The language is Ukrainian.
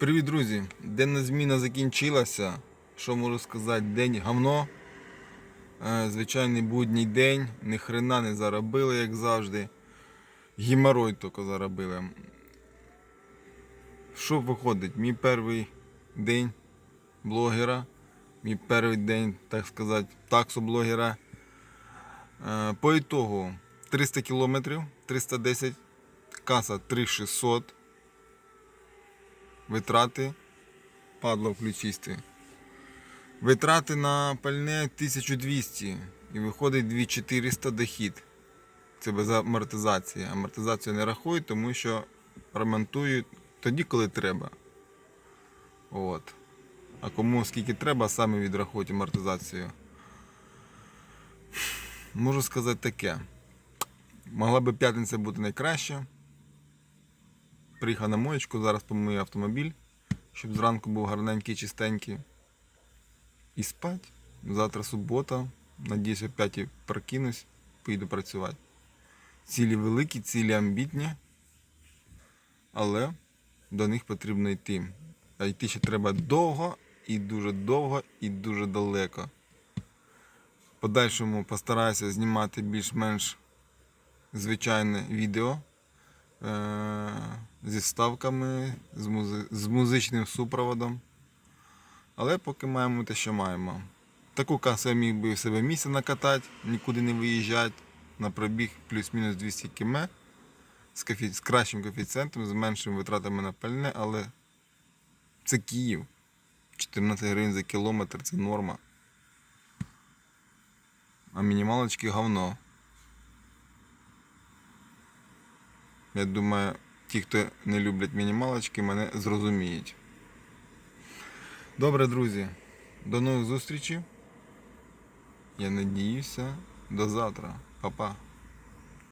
Привіт, друзі! Денна зміна закінчилася. Що можу сказати? День гавно. Е, Звичайний будній день. Ні хрена не заробили, як завжди. Гіморой тільки заробили. Що виходить? Мій перший день блогера. Мій перший день, так сказати, таксоблогера. Е, По ітогу 300 кілометрів, 310, каса 3600 витрати падло включисти. Витрати на пальне 1200 і виходить 2400 дохід. Це без амортизації. Амортизацію не рахують, тому що ремонтують тоді, коли треба. От. А кому скільки треба, самі відрахують амортизацію. Можу сказати таке. Могла би п'ятниця бути найкраще. Приїхав на моєчку, зараз помию автомобіль, щоб зранку був гарненький, чистенький. І спать. Завтра субота. Надіюсь, о 5 прокинусь, поїду працювати. Цілі великі, цілі амбітні, але до них потрібно йти. А йти ще треба довго і дуже довго і дуже далеко. Подальшому постараюся знімати більш-менш звичайне відео зі вставками, з, музи- з музичним супроводом. Але поки маємо те, що маємо. Таку касу я міг би в себе місце накатати, нікуди не виїжджати, на пробіг плюс-мінус 200 км з, коефі... з кращим коефіцієнтом, з меншими витратами на пальне, але це Київ. 14 гривень за кілометр це норма. А мінімалочки говно. Я думаю, ті, хто не люблять мінімалочки, мене зрозуміють. Добре, друзі. До нових зустрічей. Я надіюся. До завтра. Па-па.